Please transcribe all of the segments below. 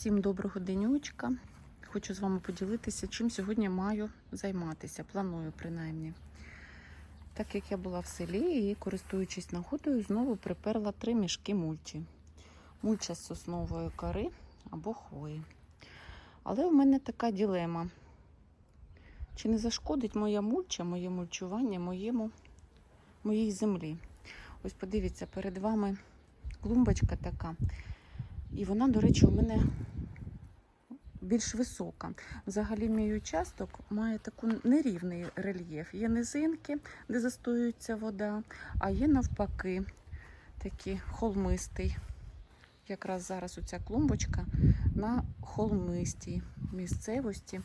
Всім доброго денючка. Хочу з вами поділитися, чим сьогодні маю займатися. Планую принаймні. Так як я була в селі і користуючись нагодою, знову приперла три мішки мульчі. Мульча з соснової кори або хвої. Але в мене така ділема. Чи не зашкодить моя мульча, моє мульчування моєму, моїй землі? Ось подивіться, перед вами клумбочка така. І вона, до речі, у мене більш висока. Взагалі, мій участок має таку нерівний рельєф. Є низинки, де застоюється вода, а є навпаки такий холмистий. Якраз зараз оця клумбочка на холмистій місцевості.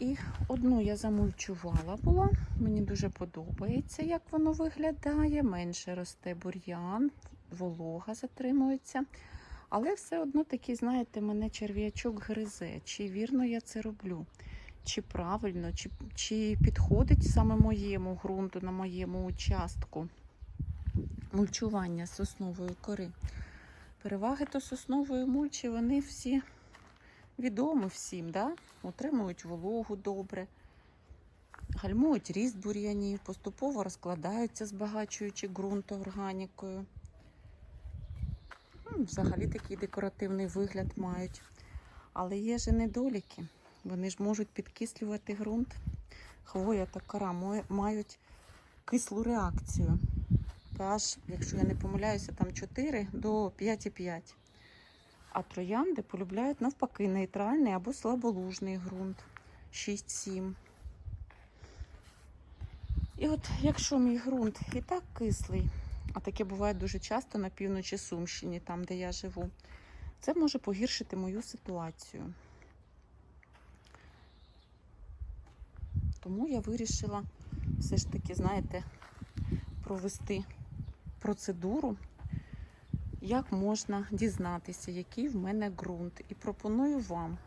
І одну я замульчувала була. Мені дуже подобається, як воно виглядає. Менше росте бур'ян, волога затримується. Але все одно такий, знаєте, мене черв'ячок гризе. Чи вірно я це роблю? Чи правильно, чи, чи підходить саме моєму ґрунту на моєму участку мульчування соснової кори. Переваги то соснової мульчі, вони всі відомі всім, да? утримують вологу добре, гальмують ріст бур'янів, поступово розкладаються, збагачуючи ґрунт органікою. Ну, Взагалі такий декоративний вигляд мають. Але є ж недоліки. Вони ж можуть підкислювати ґрунт. Хвоя та кора мають кислу реакцію. pH, якщо я не помиляюся, там 4 до 5,5. А троянди полюбляють навпаки нейтральний або слаболужний ґрунт 6-7. І от якщо мій ґрунт і так кислий, а таке буває дуже часто на півночі Сумщині, там де я живу, це може погіршити мою ситуацію. Тому я вирішила все ж таки, знаєте, провести процедуру, як можна дізнатися, який в мене ґрунт. І пропоную вам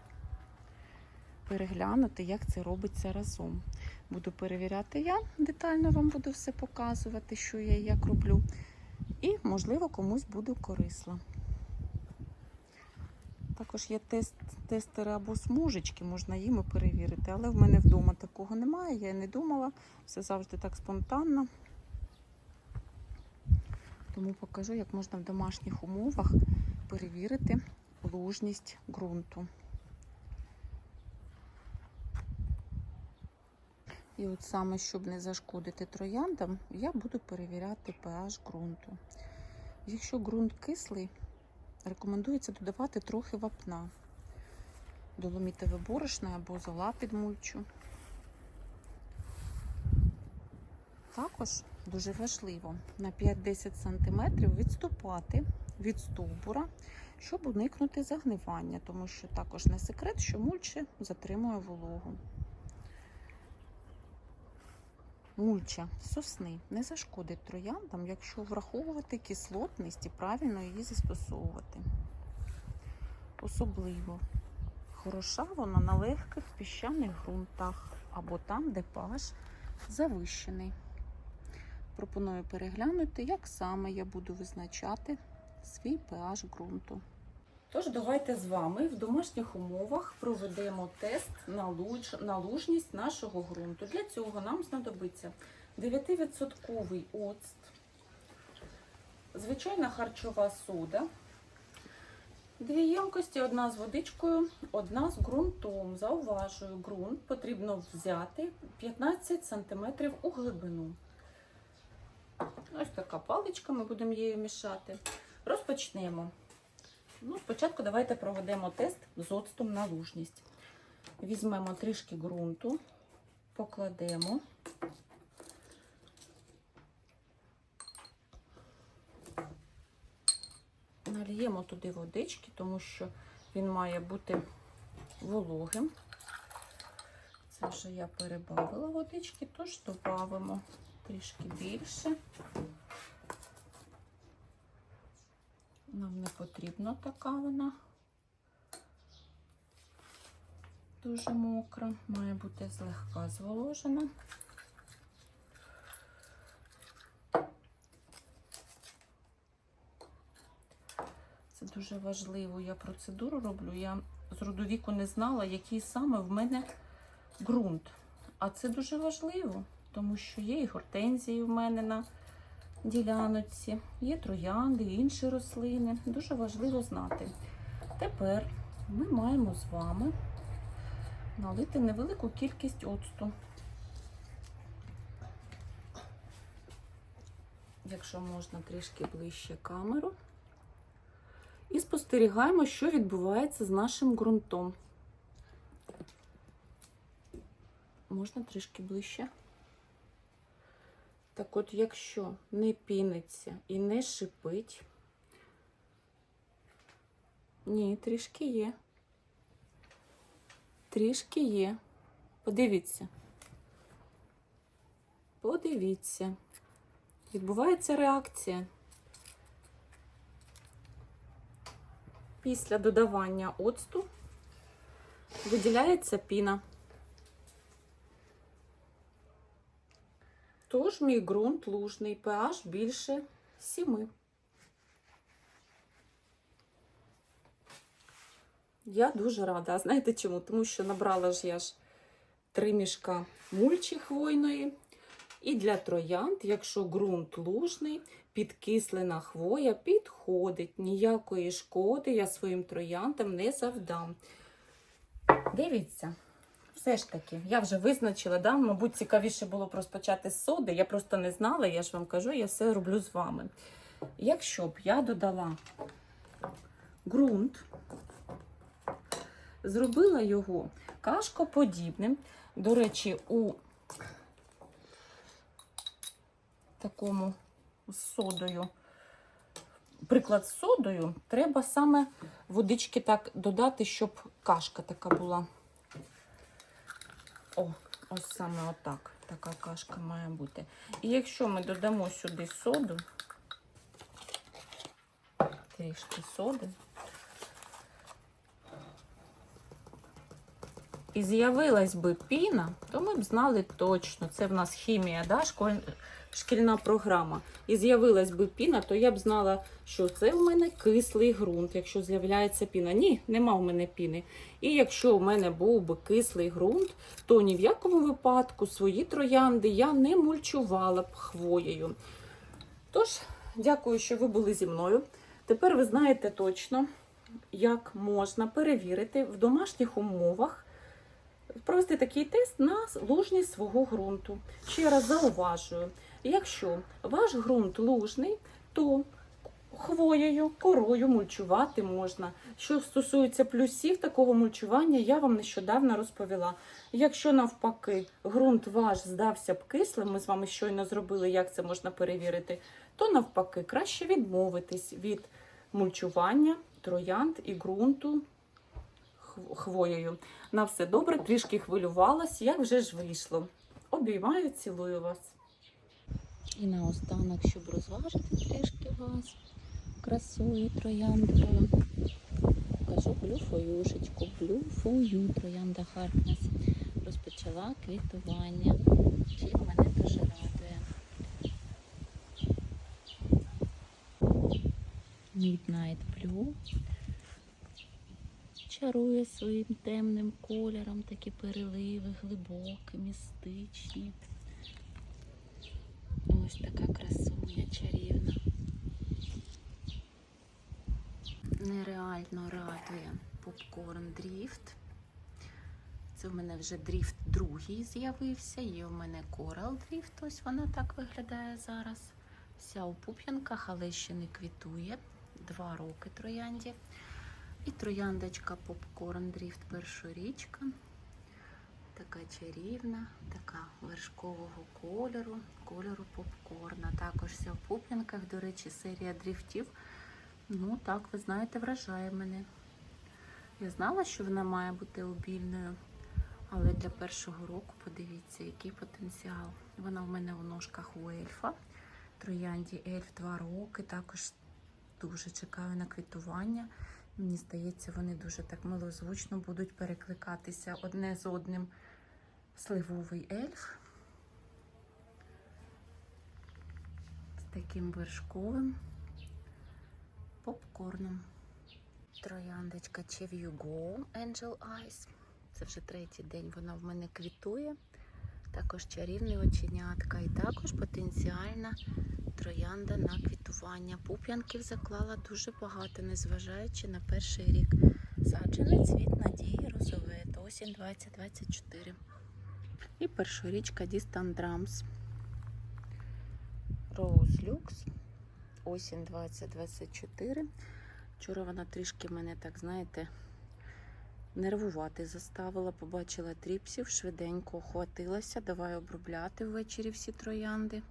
переглянути, як це робиться разом. Буду перевіряти я, детально вам буду все показувати, що я і як роблю. І, можливо, комусь буду корисла. Також є тест, тестери або смужечки, можна їми перевірити, але в мене вдома такого немає, я не думала. Все завжди так спонтанно. Тому покажу, як можна в домашніх умовах перевірити лужність ґрунту. І от саме, щоб не зашкодити трояндам, я буду перевіряти pH ґрунту. Якщо ґрунт кислий, рекомендується додавати трохи вапна, доломітове борошно або зола під мульчу. Також дуже важливо на 5-10 см відступати від стовбура, щоб уникнути загнивання, тому що також не секрет, що мульча затримує вологу. Мульча сосни не зашкодить трояндам, якщо враховувати кислотність і правильно її застосовувати. Особливо хороша вона на легких піщаних ґрунтах або там, де pH завищений. Пропоную переглянути, як саме я буду визначати свій pH ґрунту. Тож давайте з вами в домашніх умовах проведемо тест на, луж, на лужність нашого ґрунту. Для цього нам знадобиться 9% оцт, звичайна харчова сода, дві ємкості, одна з водичкою, одна з ґрунтом. Зауважую, ґрунт потрібно взяти 15 см у глибину. Ось така паличка, ми будемо її мішати. Розпочнемо. Ну, спочатку давайте проведемо тест з оцтом на лужність. Візьмемо трішки ґрунту, покладемо. Нальємо туди водички, тому що він має бути вологим. Це вже я перебавила водички, тож додамо трішки більше. Нам не потрібна така вона. Дуже мокра, має бути злегка зволожена. Це дуже важливо. Я процедуру роблю. Я з роду віку не знала, який саме в мене ґрунт. А це дуже важливо, тому що є і гортензії в мене на діляночці, є троянди, інші рослини. Дуже важливо знати. Тепер ми маємо з вами налити невелику кількість оцту. Якщо можна трішки ближче камеру. І спостерігаємо, що відбувається з нашим ґрунтом. Можна трішки ближче. Так от, якщо не піниться і не шипить, ні, трішки є. Трішки є. Подивіться. Подивіться. Відбувається реакція. Після додавання оцту виділяється піна. Тож мій ґрунт лужний, pH більше 7. Я дуже рада. А знаєте чому? Тому що набрала ж я ж три мішка мульчі хвойної. І для троянд, якщо ґрунт лужний, підкислена хвоя підходить. Ніякої шкоди я своїм трояндам не завдам. Дивіться, все ж таки, я вже визначила, да? мабуть, цікавіше було розпочати з соди. Я просто не знала, я ж вам кажу, я все роблю з вами. Якщо б я додала ґрунт, зробила його кашкоподібним, до речі, у такому з содою. Приклад з содою треба саме водички так додати, щоб кашка така була. О, ось саме отак. Така кашка має бути. І якщо ми додамо сюди соду, трішки соди, і з'явилась би піна, то ми б знали точно. Це в нас хімія, да? Шкільна програма. І з'явилась би піна, то я б знала, що це в мене кислий ґрунт, якщо з'являється піна. Ні, нема в мене піни. І якщо в мене був би кислий ґрунт, то ні в якому випадку свої троянди я не мульчувала б хвоєю. Тож, дякую, що ви були зі мною. Тепер ви знаєте точно, як можна перевірити в домашніх умовах провести такий тест на лужність свого ґрунту. Ще раз зауважую, якщо ваш ґрунт лужний, то хвоєю, корою мульчувати можна. Що стосується плюсів такого мульчування, я вам нещодавно розповіла. Якщо навпаки ґрунт ваш здався б кислим, ми з вами щойно зробили, як це можна перевірити, то навпаки краще відмовитись від мульчування, троянд і ґрунту хвоєю. На все добре, трішки хвилювалась, як вже ж вийшло. Обіймаю, цілую вас. І наостанок, щоб розважити трішки вас, красою трояндовою. Кажу блюфоюшечку, блюфою троянда Харкнес. Розпочала квітування. Чим мене дуже радує. Midnight Blue чарує своїм темним кольором, такі переливи, глибокі, містичні. Ось така красуня чарівна. Нереально радує попкорн дріфт. Це в мене вже дріфт другий з'явився. Є в мене корал дріфт. Ось вона так виглядає зараз. Вся у пуп'янках, але ще не квітує. Два роки троянді. І трояндочка попкорн дріфт першорічка. Така чарівна, така вершкового кольору, кольору попкорна. Також вся в пуп'янках, до речі, серія дріфтів. Ну, так, ви знаєте, вражає мене. Я знала, що вона має бути обільною, але для першого року подивіться, який потенціал. Вона в мене у ножках у ельфа. Троянді ельф 2 роки. Також дуже чекаю на квітування. Мені здається, вони дуже так милозвучно будуть перекликатися одне з одним. Сливовий ельф з таким вершковим попкорном. Трояндочка Chevy Go Angel Eyes. Це вже третій день вона в мене квітує. Також чарівне оченятка і також потенціальна троянда на квітування. Пуп'янків заклала дуже багато, незважаючи на перший рік. Саджений цвіт надії розовет, осінь 2024. І першорічка Distant Drums. Rose Lux, осінь 2024. Вчора вона трішки мене, так знаєте, нервувати заставила. Побачила тріпсів, швиденько охватилася. Давай обробляти ввечері всі троянди.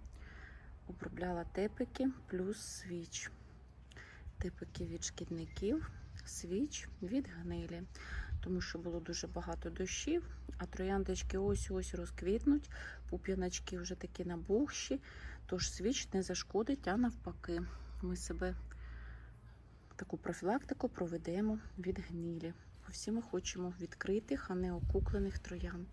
Обробляла тепики плюс свіч. Тепики від шкідників, свіч від гнилі. Тому що було дуже багато дощів, а трояндочки ось-ось розквітнуть, пуп'яночки вже такі набухші. Тож свіч не зашкодить, а навпаки, ми себе таку профілактику проведемо від гнилі. Всі ми хочемо відкритих, а не окуклених троянд.